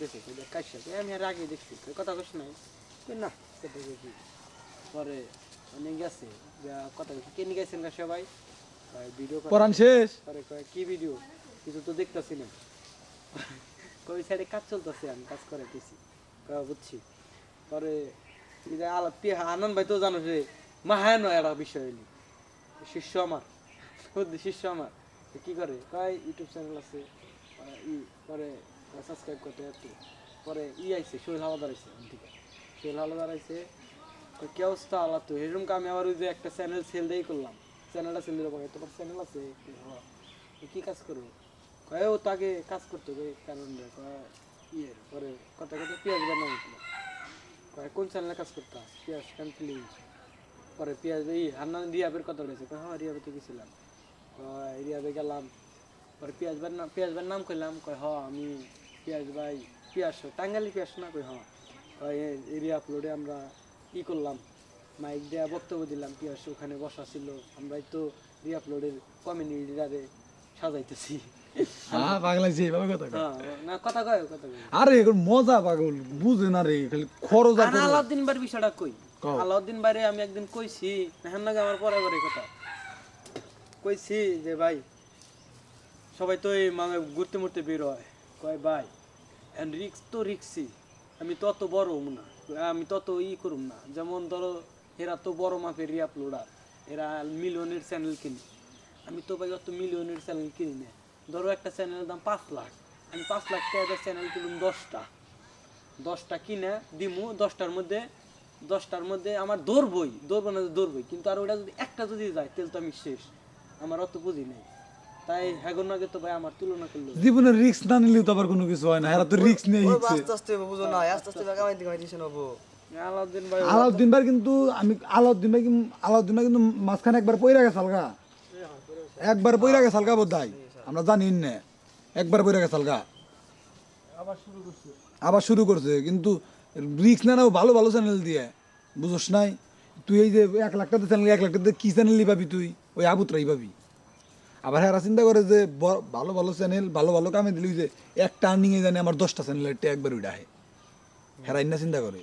কইতেছে কই আমি আর আগে দেখছি কথা কইছ নাই। না পরে অনেক গেছে কথা কইছি। কে গেছেন গা সবাই? ভিডিও পরান শেষ। পরে কি ভিডিও কিছু তো দেখতাছি না। কই সাইডে কাজ চলতেছে আমি কাজ করে দিছি বুঝছি। পরে এই যে আলাপ পিয়া আনন্দ ভাই তো জানো যে মাহায়ন একটা বিষয় হইলি। শিষ্য আমার। শিষ্য আমার। কি করে? কয় ইউটিউব চ্যানেল আছে। সাবস্ক্রাইব করতে একটু পরে ই আইছে সোহেল হাওয়াদার আইছে ঠিক সোহেল হাওয়াদার আইছে। কি অবস্থা? আল্লাহ তো এরকম আমি আবার ওই যে একটা চ্যানেল সেল দিয়ে করলাম। চ্যানেলটা সেল দিয়ে তোমার চ্যানেল আছে। কি কাজ করব? কয় ও তাকে কাজ করতে কই, কারণ ইয়ে পরে কথা কথা পেঁয়াজ উঠল কয় কোন চ্যানেলে কাজ করতাম পেঁয়াজ ফিলিং পরে পেঁয়াজ এই হান্নান রিয়াবের কথা বলেছে। কয় হ্যাঁ রিয়াবে তো গেছিলাম। রিয়াবে গেলাম। পরে পেঁয়াজ পেঁয়াজ নাম কইলাম। কয় হ, আমি পেঁয়াজ ভাই পেঁয়াজ টাঙ্গালি পেঁয়াজ না কই হ কয় এরিয়া আপলোডে আমরা ই করলাম মাইক দেয়া বক্তব্য দিলাম পেঁয়াজ ওখানে বসা ছিল আমরাই তো রি আপলোডের কমিউনিটিটারে সাজাইতেছি। হ্যাঁ কথা কয়। হ্যাঁ না কথা কয় কথা আরে এখন মজা পাগল বুঝে না রে খালি খরচ আর আর আলাউদ্দিন ভাইয়ের বিষয়টা কই। আলাউদ্দিন ভাইরে আমি একদিন কইছি আমার পরে পরে কথা। কইছি যে ভাই সবাই তো এই মানে ঘুরতে মুরতে বের হয়। কয় ভাই রিক্স তো রিক্সই আমি তত বড় হম না। আমি তত ই করুম না। যেমন ধরো, এরা তো বড় মাপের রিয়াপলোডার এরা মিলিয়নের চ্যানেল কিনি। আমি তো ভাই অত মিলিয়নের চ্যানেল কিনি না। ধরো একটা চ্যানেলের দাম পাঁচ লাখ। আমি পাঁচ লাখ টাকা চ্যানেল কিনুম দশটা। দশটা কিনে দিমু, দশটার মধ্যে দশটার মধ্যে আমার দৌড়বই। দৌড়বো না দৌড়বই। কিন্তু আর ওটা যদি একটা যদি যায় তাহলে তো আমি শেষ। আমার অত বুঝি নেই। তাই হ্যাগন আগে তো ভাই আমার তুলনা করল। জীবনের রিস্ক না নিলেও তো আবার কোনো কিছু হয় না এরা তো রিস্ক নিয়ে হিচ্ছে আস্তে আস্তে বুঝো না আস্তে আস্তে কামাই দিকে মাইতেছে নবো। আলাউদ্দিন ভাই আলাউদ্দিন ভাই কিন্তু আমি আলাউদ্দিন ভাই আলাউদ্দিন ভাই কিন্তু মাঝখানে একবার পইরা গেছে হালকা একবার পইরা গেছে হালকা বোধ আমরা জানি না একবার পইরা গেছে হালকা আবার শুরু করছে। আবার শুরু করছে কিন্তু রিক্স না নাও ভালো ভালো চ্যানেল দিয়ে। বুঝোস নাই? তুই এই যে এক লাখ টাকা চ্যানেল এক লাখ টাকা কি চ্যানেলই পাবি তুই? ওই আবুতরাই পাবি। আবার হেরা চিন্তা করে যে ভালো ভালো চ্যানেল ভালো ভালো কামে দিলি যে এক টার্নিংয়ে জানি আমার দশটা চ্যানেলের একবার উঠে আহে হেরা ইন্না চিন্তা করে।